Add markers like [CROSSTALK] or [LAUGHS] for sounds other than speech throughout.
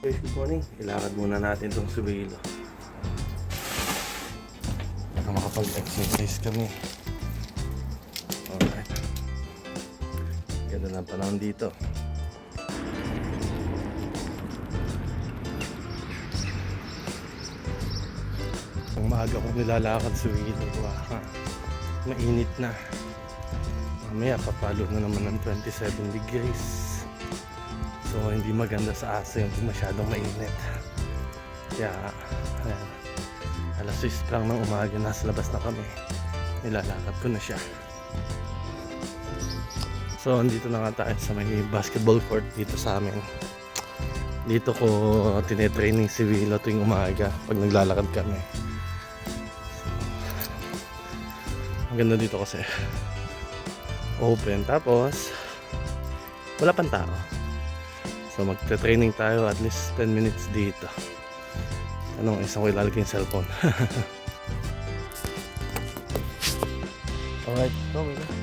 Guys, good morning. Ilakad muna natin itong subilo. Baka makapag-exercise kami. Alright. Ganda ng panahon dito. Ang maaga kong nilalakad sa Wilo. Wow. Mainit na. Mamaya papalo na naman ng 27 degrees. So hindi maganda sa aso yung masyadong mainit. Kaya ayan, alas 6 lang ng umaga nasa labas na kami. Nilalakad ko na siya. So andito na nga tayo sa may basketball court dito sa amin. Dito ko tinetraining si Vilo tuwing umaga pag naglalakad kami. Ang ganda dito kasi open tapos wala pang tao. So magte-training tayo at least 10 minutes dito. Anong isang ko ilalagay yung cellphone. [LAUGHS] Alright, go, go.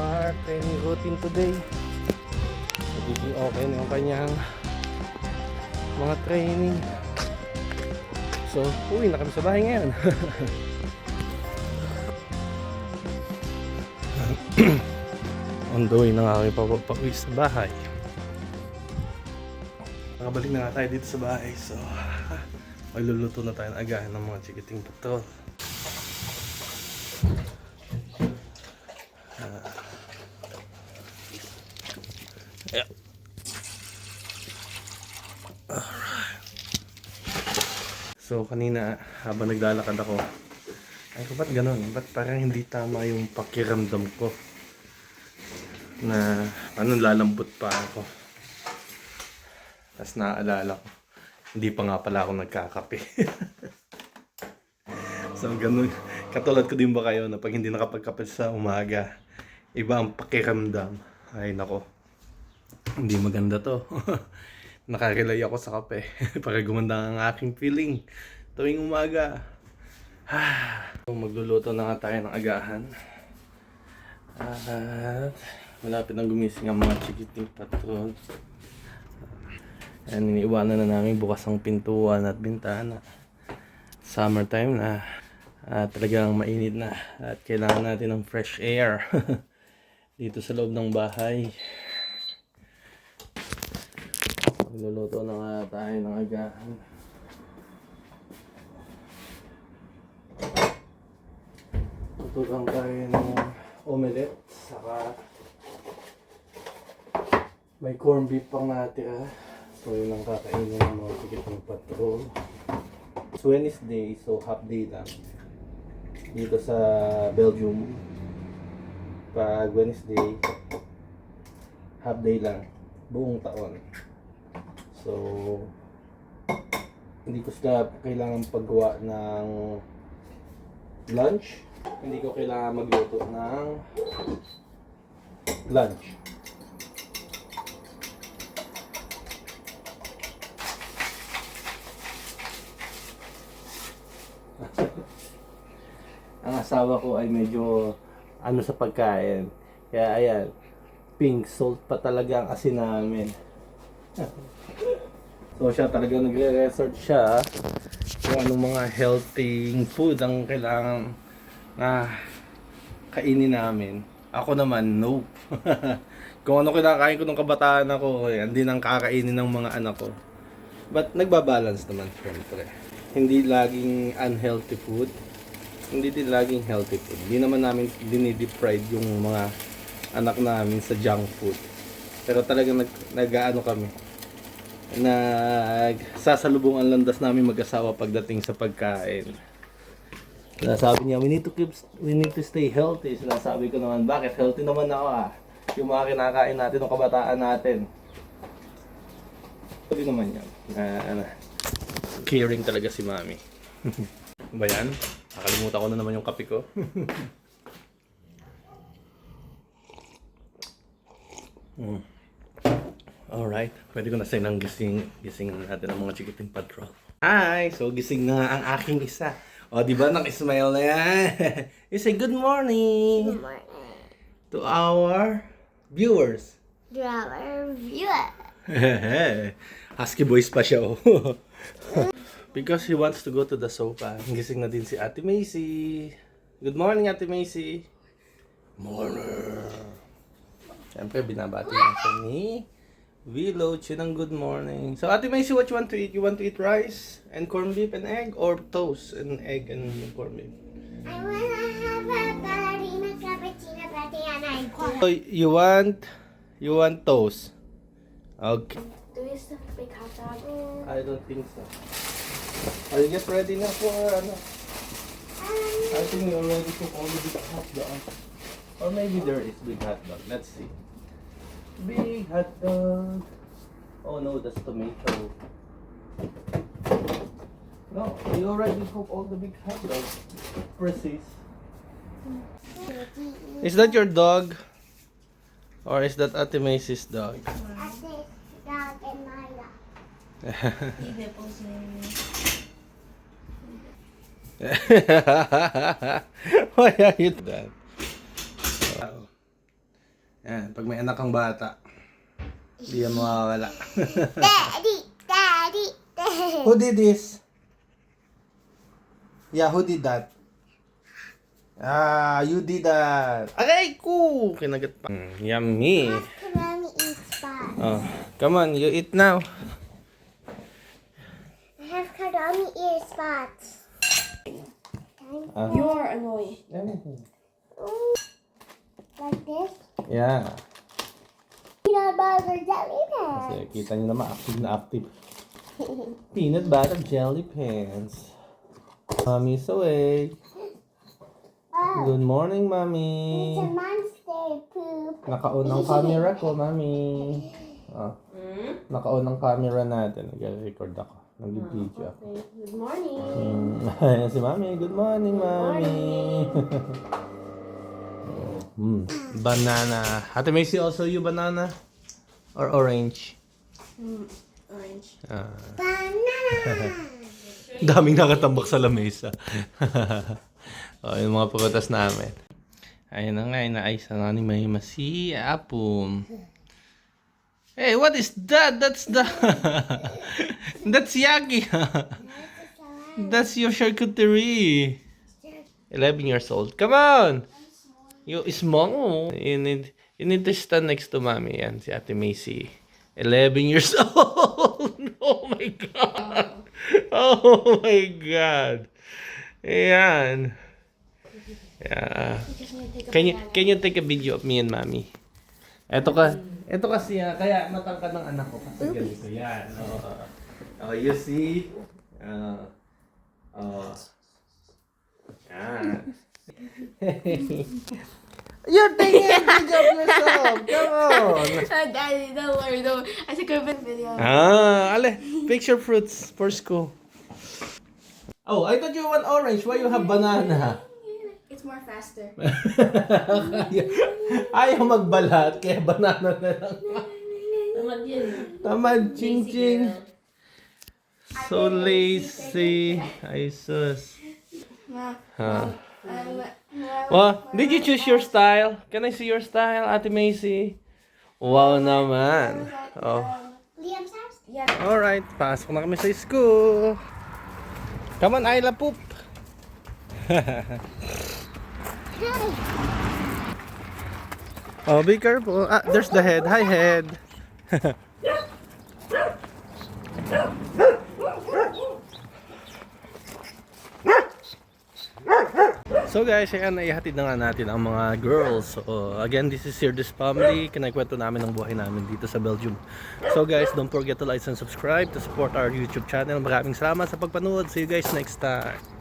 Our training routine today. Magiging okay na yung kanyang mga training. So, uwi na kami sa bahay ngayon. [LAUGHS] On the way na nga kami papapauwi sa bahay. Nakabalik na nga tayo dito sa bahay. So, [LAUGHS] magluluto na tayo agahan ng mga chikiting patrol. So kanina habang naglalakad ako, ay ko ba't ganun? Ba't parang hindi tama yung pakiramdam ko? Na ano lalambot pa ako. Tapos naaalala ko, hindi pa nga pala ako nagkakape. [LAUGHS] so ganun. Katulad ko din ba kayo na pag hindi nakapagkape sa umaga, iba ang pakiramdam. Ay nako, hindi maganda to. [LAUGHS] Nakarelay ako sa kape [LAUGHS] para gumanda ang aking feeling tuwing umaga. So, Magluluto na nga tayo ng agahan. At malapit nang gumising ang mga chikiting patrol. And iniiwanan na namin bukas ang pintuan at bintana. Summertime na. At talagang mainit na. At kailangan natin ng fresh air. [LAUGHS] Dito sa loob ng bahay. Magluluto na nga tayo ng agahan. Tutugang tayo ng omelette. Saka may corn beef pang natira. So yun ang kakainin ng mga tikit ng patrol. It's Wednesday, so half day lang. Dito sa Belgium. Pag Wednesday, half day lang. Buong taon. So, hindi ko sila kailangan paggawa ng lunch. Hindi ko kailangan magluto ng lunch. [LAUGHS] Ang asawa ko ay medyo ano sa pagkain. Kaya ayan, pink salt pa talaga ang asin namin. [LAUGHS] So siya talaga nagre-research siya kung anong mga healthy food ang kailangan na kainin namin Ako naman, no. [LAUGHS] Kung ano kinakain ko nung kabataan ako, yan din ang kakainin ng mga anak ko. But nagbabalance naman, syempre. Hindi laging unhealthy food. Hindi din laging healthy food. Hindi naman namin dinideprive yung mga anak namin sa junk food. Pero talagang nag, nag-ano kami. Nagsasalubong ang landas namin mag-asawa pagdating sa pagkain. Sinasabi niya, we need to keep, we need to stay healthy. Sinasabi ko naman, bakit? Healthy naman ako ah. Yung mga kinakain natin, ng kabataan natin. Pwede naman yan. Na, ano, caring talaga si mami. [LAUGHS] ba yan? Nakalimutan ko na naman yung kape ko. [LAUGHS] mm. Alright, pwede ko na ng gising, gising natin ang mga chikiting patrol. Hi! So, gising na ang aking isa. O, di ba, nang-smile na yan? [LAUGHS] you say good morning Good morning. to our viewers. Driver viewer. [LAUGHS] Husky voice pa siya, oh. [LAUGHS] Because he wants to go to the sofa. Gising na din si Ate Macy. Good morning, Ate Macy. Morning. Siyempre, binabati siya ni Willow. Chinang good morning. So, Ate Macy, what you want to eat? You want to eat rice and corned beef and egg or toast and egg and corned beef? I wanna have a ballerina cappuccino latte and I So, you want, you want toast? Okay. Do you still have big hot dog? I don't think so. Are you just ready na for uh, ano? Um. I think you're ready to all the big hot dog. Or maybe there is big hot dog. Let's see. Big hot dog. Oh no, that's tomato. No, you already cook all the big hot dogs. Precise. Is that your dog? Or is that Ate Macy's dog? At this dog and Maya. [LAUGHS] Why are you that? Yan, pag may anak kang bata, hindi yan mawawala. [LAUGHS] Daddy, daddy, daddy. [LAUGHS] who did this? Yeah, who did that? Ah, you did that. Aray ko! Kinagat pa. Mm, yummy. Can mommy eat spot? Oh, come on, you eat now. I have Karami ear spots. Ah. You're annoying. Ooh. Like this. Yeah. Peanut butter jelly Kasi pants. kita nyo naman, active na active. [LAUGHS] Peanut butter jelly pants. Mommy's awake. Oh, Good morning, it's a mommy. monster poop. Naka-on ang camera ko, mami. [LAUGHS] Oh, naka-on ang camera natin. Nag-record ako. Nag-video ako. Okay. Good morning. Mm. Ayan [LAUGHS] si mami. Good morning, mami. Mm. Banana. Ate Macy, also you banana? Or orange? Orange. Ah. Banana. [LAUGHS] Daming nakatambak sa lamesa. [LAUGHS] oh, yung mga prutas namin. Ayun na nga, inaayos na ni Mayma si Apple. Hey, what is that? That's the... [LAUGHS] That's Yaki. That's your charcuterie. 11 years old. Come on! You small. You need, you need to stand next to mommy. Yan, si Ate Macy. 11 years [LAUGHS] old. oh my God. Oh my God. Ayan. Yeah. Can you, can you take a video of me and mommy? Eto ka. Eto kasi ah, kaya matangkad ng anak ko kasi ganito yan. Oh, oh you see? Uh, oh. [LAUGHS] Yan. [LAUGHS] You're taking a video of yourself. Come on. [LAUGHS] Daddy, don't worry, don't worry. I took a video. Ah, ale. Picture fruits for school. Oh, I thought you want orange. Why you have banana? It's more faster. [LAUGHS] Ayaw magbalat, kaya banana na lang. Tamad yun. Tamad, ching ching. So lazy. Ay, sus. Ma, Huh. um, Well, did you choose your style? Can I see your style, Ate Macy? Wow naman. Oh. Liam's house? yeah. Alright, pasok na kami sa school. Come on, Ayla poop. [LAUGHS] Oh, be careful. Ah, there's the head. Hi, head. [LAUGHS] So guys, ayan, naihatid na nga natin ang mga girls. So again, this is Sirdes Family. Kinakwento namin ang buhay namin dito sa Belgium. So guys, don't forget to like and subscribe to support our YouTube channel. Maraming salamat sa pagpanood. See you guys next time.